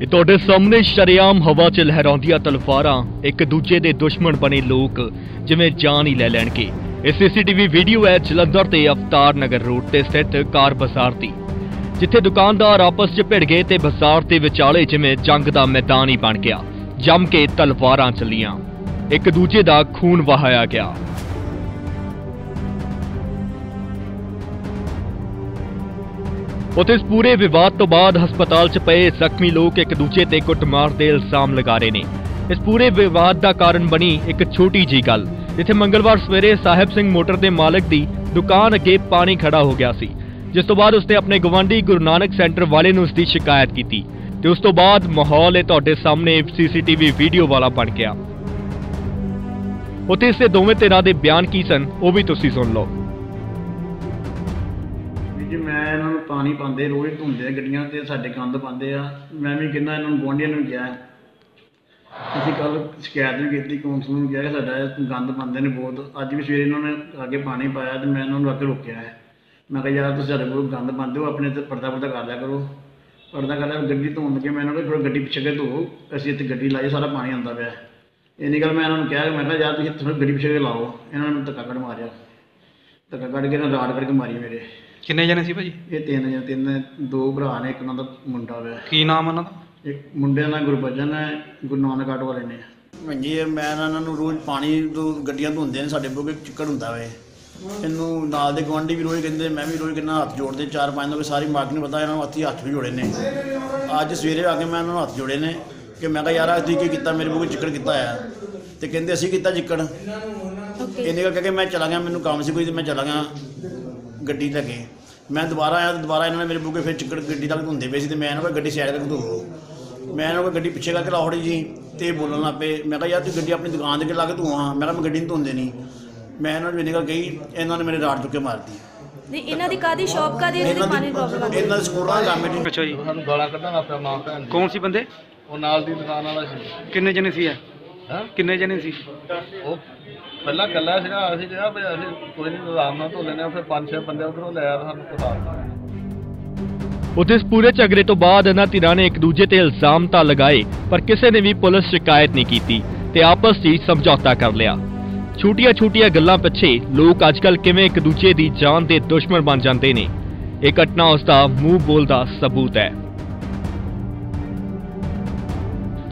ਇਹ ਤੁਹਾਡੇ ਸਾਹਮਣੇ ਸ਼ਰੇਆਮ ਹਵਾ 'ਚ ਲਹਿਰਾਉਂਦੀਆਂ ਤਲਵਾਰਾਂ, ਇੱਕ ਦੂਜੇ ਦੇ ਦੁਸ਼ਮਣ ਬਣੇ ਲੋਕ, ਜਿਵੇਂ ਜਾਨ ਹੀ ਲੈ ਲੈਣਗੇ। ਇਹ ਸੀਸੀਟੀਵੀ ਵੀਡੀਓ ਹੈ ਜਲੰਧਰ ਤੇ ਅਵਤਾਰ ਨਗਰ ਰੋਡ ਤੇ ਸਥਿਤ ਕਾਰ ਬਾਜ਼ਾਰ ਦੀ, ਜਿੱਥੇ ਦੁਕਾਨਦਾਰ ਆਪਸ 'ਚ ਭਿੜ ਗਏ ਤੇ ਬਾਜ਼ਾਰ ਦੇ ਵਿਚਾਲੇ ਜਿਵੇਂ ਜੰਗ ਦਾ ਮੈਦਾਨ ਹੀ ਬਣ ਗਿਆ, ਜੰਮ ਕੇ ਤਲਵਾਰਾਂ ਚੱਲੀਆਂ। ਇੱਕ ਦੂਜੇ ਦਾ ਖੂਨ ਵਹਾਇਆ ਗਿਆ। ਉੱਥੇ ਇਸ ਪੂਰੇ ਵਿਵਾਦ ਤੋਂ ਬਾਅਦ ਹਸਪਤਾਲ 'ਚ ਪਏ ਜ਼ਖਮੀ ਲੋਕ ਇੱਕ ਦੂਜੇ ਤੇ ਕੁੱਟਮਾਰ ਦੇ ਇਲਜ਼ਾਮ ਲਗਾ ਰਹੇ ਨੇ। ਇਸ ਪੂਰੇ ਵਿਵਾਦ ਦਾ ਕਾਰਨ ਬਣੀ ਇੱਕ ਛੋਟੀ ਜੀ ਗੱਲ, ਜਿੱਥੇ ਮੰਗਲਵਾਰ ਸਵੇਰੇ ਸਾਹਿਬ ਸਿੰਘ ਮੋਟਰ ਦੇ ਮਾਲਕ ਦੀ ਦੁਕਾਨ ਅੱਗੇ ਪਾਣੀ ਖੜਾ ਹੋ ਗਿਆ ਸੀ, ਜਿਸ ਤੋਂ ਬਾਅਦ ਉਸਨੇ ਆਪਣੇ ਗਵਾਂਢੀ ਗੁਰੂ ਨਾਨਕ ਸੈਂਟਰ ਵਾਲੇ ਨੂੰ ਉਸ ਦੀ ਸ਼ਿਕਾਇਤ ਕੀਤੀ ਤੇ ਉਸ ਤੋਂ ਬਾਅਦ ਮਾਹੌਲ ਇਹ ਤੁਹਾਡੇ ਸਾਹਮਣੇ ਸੀਸੀਟੀਵੀ ਵੀਡੀਓ ਵਾਲਾ ਬਣ ਗਿਆ। ਉੱਥੇ ਇਸਦੇ ਦੋਵੇਂ ਧਿਰਾਂ ਦੇ ਬਿਆਨ ਕੀ ਸਨ, ਉਹ ਵੀ ਤੁਸੀਂ ਸੁਣ ਲਓ। ਜੀ, ਮੈਂ ਇਹਨਾਂ ਨੂੰ ਪਾਣੀ ਪਾਉਂਦੇ, ਰੋਜ਼ ਧੁੰਦੇ ਆ ਗੱਡੀਆਂ ਤੇ, ਸਾਡੇ ਗੰਦ ਪਾਉਂਦੇ ਆ। ਮੈਂ ਵੀ ਕਹਿੰਦਾ ਇਹਨਾਂ ਨੂੰ ਗੁਆਂਢੀਆਂ ਨੂੰ ਕਿਹਾ। ਅਸੀਂ ਕੱਲ ਸ਼ਿਕਾਇਤ ਵੀ ਕੀਤੀ ਕੌਂਸਲ ਨੂੰ ਕਿਹਾ ਕਿ ਸਾਡਾ ਇਹ ਗੰਦ ਪਾਉਂਦੇ ਨੇ ਬਹੁਤ। ਅੱਜ ਵੀ ਸਵੇਰੇ ਇਹਨਾਂ ਨੇ ਆ ਕੇ ਪਾਣੀ ਪਾਇਆ ਤੇ ਮੈਂ ਇਹਨਾਂ ਨੂੰ ਅੱਗੇ ਰੋਕਿਆ ਹੈ। ਮੈਂ ਕਿਹਾ, ਯਾਰ, ਤੁਸੀਂ ਸਾਡੇ ਕੋਲ ਗੰਦ ਪਾਉਂਦੇ ਹੋ, ਆਪਣੇ ਤੇ ਪਰਦਾ ਪਰਦਾ ਕਰ ਲਿਆ ਕਰੋ। ਪਰਦਾ ਕਰ ਲਿਆ ਗੱਡੀ ਧੋਣ ਲੱਗੇ, ਮੈਂ ਇਹਨਾਂ ਨੂੰ ਥੋੜਾ ਗੱਡੀ ਪਿੱਛੇ ਕੇ ਧੋਓ ਅਸੀਂ ਇੱਥੇ ਗੱਡੀ ਲਾਈ, ਸਾਰਾ ਪਾਣੀ ਆਉਂਦਾ ਪਿਆ ਇੰਨੀ ਗੱਲ ਮੈਂ ਇਹਨਾਂ ਨੂੰ ਕਿਹਾ, ਮੈਂ ਕਿਹਾ, ਯਾਰ, ਤੁਸੀਂ ਥੋੜੀ ਗੱਡੀ ਪਿੱਛੇ ਕੇ ਲਾਓ। ਇਹਨਾਂ ਨੇ ਧੱਕਾ ਕੱਢ ਮਾਰਿਆ। ਧੱਕਾ ਕੱਢ ਕੇ ਇਹਨਾਂ ਰਾੜ ਕਰਕੇ ਮਾਰੀ ਮੇਰੇ। ਕਿੰਨੇ ਜਣੇ ਸੀ ਭਾਜੀ? ਇਹ ਤਿੰਨ ਜਾਂ ਤਿੰਨ ਦੋ ਭਰਾ ਨੇ ਇੱਕ ਉਹਨਾਂ ਦਾ ਮੁੰਡਾ ਹੋਇਆ ਕੀ ਨਾਮ ਉਹਨਾਂ ਦਾ? ਇੱਕ ਮੁੰਡੇ ਦਾ ਨਾਂ ਗੁਰਬਚਨ ਹੈ ਗੁਰੂ ਨਾਨਕ ਆਟੋ ਵਾਲੇ ਨੇ। ਹਾਂਜੀ ਇਹ ਮੈਂ ਇਹਨਾਂ ਨੂੰ ਰੋਜ਼ ਪਾਣੀ ਤੋਂ ਗੱਡੀਆਂ ਧੋਂਦੇ ਨੇ ਸਾਡੇ ਕੋਲ ਚਿੱਕੜ ਹੁੰਦਾ ਵੇ। ਇਹਨੂੰ ਨਾਲ ਦੇ ਗੁਆਂਢੀ ਵੀ ਰੋਜ਼ ਕਹਿੰਦੇ ਮੈਂ ਵੀ ਰੋਜ਼ ਕਿੰਨਾ ਹੱਥ ਜੋੜਦੇ ਚਾਰ ਪੰਜ ਲੋਕ ਸਾਰੀ ਮਾਰਕੀਟ ਨੂੰ ਪਤਾ ਇਹਨਾਂ ਨੂੰ ਹੱਥੀ ਹੱਥ ਵੀ ਜੋੜੇ ਨੇ। ਅੱਜ ਸਵੇਰੇ ਆ ਕੇ ਮੈਂ ਇਹਨਾਂ ਨੂੰ ਹੱਥ ਜੋੜੇ ਨੇ ਕਿ ਮੈਂ ਕਿਹਾ ਯਾਰ ਤੁਸੀਂ ਕੀ ਕੀਤਾ ਮੇਰੇ ਕੋਲ ਚਿੱਕੜ ਕੀਤਾ ਆ? ਤੇ ਕਹਿੰਦੇ ਅਸੀਂ ਕੀਤਾ ਚਿੱਕੜ। ਇਹਨੇ ਕਰਕੇ ਕਿ ਮੈਂ ਚਲਾ ਗਿਆ ਮੈਨੂੰ ਕੰਮ ਸੀ ਕੋਈ ਤੇ ਮੈਂ ਚਲਾ ਗਿਆ। ਗੱਡੀ ਲੈ ਕੇ ਮੈਂ ਦੁਬਾਰਾ ਆਇਆ ਤੇ ਦੁਬਾਰਾ ਇਹਨਾਂ ਨੇ ਮੇਰੇ ਬੁੱਕੇ ਫਿਰ ਚਿੱਕੜ ਗੱਡੀ ਤੱਕ ਧੁੰਦੇ ਪਏ ਸੀ ਤੇ ਮੈਂ ਇਹਨਾਂ ਕੋਲ ਗੱਡੀ ਸਾਈਡ ਕਰਕੇ ਧੋ ਮੈਂ ਇਹਨਾਂ ਕੋਲ ਗੱਡੀ ਪਿੱਛੇ ਕਰਕੇ ਲਾਉੜੀ ਜੀ ਤੇ ਬੋਲਣ ਲੱਗ ਪਏ। ਮੈਂ ਕਿਹਾ ਯਾਰ ਤੂੰ ਗੱਡੀ ਆਪਣੀ ਦੁਕਾਨ ਦੇ ਅੱਗੇ ਲਾ ਕੇ ਧੋਆ। ਮੈਂ ਕਿਹਾ ਮੈਂ ਗੱਡੀ ਨਹੀਂ ਧੋਂਦੇ ਨਹੀਂ। ਮੈਂ ਇਹਨਾਂ ਨੂੰ ਨਿਕਲ ਗਈ ਇਹਨਾਂ ਨੇ ਮੇਰੇ ਰਾੜ ਚੁੱਕ ਕੇ ਮਾਰਤੀ। ਨਹੀਂ ਇਹਨਾਂ ਦੀ ਕਾਦੀ ਸ਼ੌਪ ਕਾਦੀ ਇਹਨਾਂ ਪਾਣੀ ਦੀ ਪ੍ਰੋਬਲਮ ਆ? ਇਹਨਾਂ ਦਾ ਸਕੂਲਾਂ ਦਾ ਕੰਮ ਹੈ ਜੀ। ਅੱਛਾ ਜੀ ਸਾਨੂੰ ਗਾਲਾਂ ਕੱਢਣ ਲੱਗ ਪਿਆ ਮਾਂ ਭੈਣ ਕੌਣ ਸੀ ਬੰਦੇ? ਉਹ ਨਾਲ ਦੀ ਦੁਕਾਨ ਵਾਲਾ ਸੀ। ਕਿੰਨੇ ਜਣੇ ਸੀ ਇਹ? ਹਾਂ? ਕਿੰਨੇ ਜਣੇ ਸੀ? ਉਹ ਪਹਿਲਾਂ ਕੱਲਾ ਸੀਗਾ ਅਸੀਂ ਜਿਹੜਾ ਵੀ ਅਸੀਂ ਕੋਈ ਨਹੀਂ ਆਰਾਮ ਨਾਲ ਧੋ ਹਾਂ ਫਿਰ ਪੰਜ ਛੇ ਬੰਦੇ ਉਧਰੋਂ ਲੈ ਆ ਸਾਨੂੰ ਪਤਾ ਉੱਥੇ ਇਸ ਪੂਰੇ ਝਗੜੇ ਤੋਂ ਬਾਅਦ ਇਹਨਾਂ ਧਿਰਾਂ ਨੇ ਇੱਕ ਦੂਜੇ ਤੇ ਇਲਜ਼ਾਮ ਤਾਂ ਲਗਾਏ ਪਰ ਕਿਸੇ ਨੇ ਵੀ ਪੁਲਿਸ ਸ਼ਿਕਾਇਤ ਨਹੀਂ ਕੀਤੀ ਤੇ ਆਪਸ 'ਚ ਹੀ ਸਮਝੌਤਾ ਕਰ ਲਿਆ। ਛੋਟੀਆਂ-ਛੋਟੀਆਂ ਗੱਲਾਂ ਪਿੱਛੇ ਲੋਕ ਅੱਜਕੱਲ ਕਿਵੇਂ ਇੱਕ ਦੂਜੇ ਦੀ ਜਾਨ ਦੇ ਦੁਸ਼ਮਣ ਬਣ ਜਾਂਦੇ ਨੇ। ਇਹ ਘਟਨਾ ਉਸ ਦਾ ਮੂੰਹ ਬੋਲਦਾ ਸਬੂਤ ਹੈ।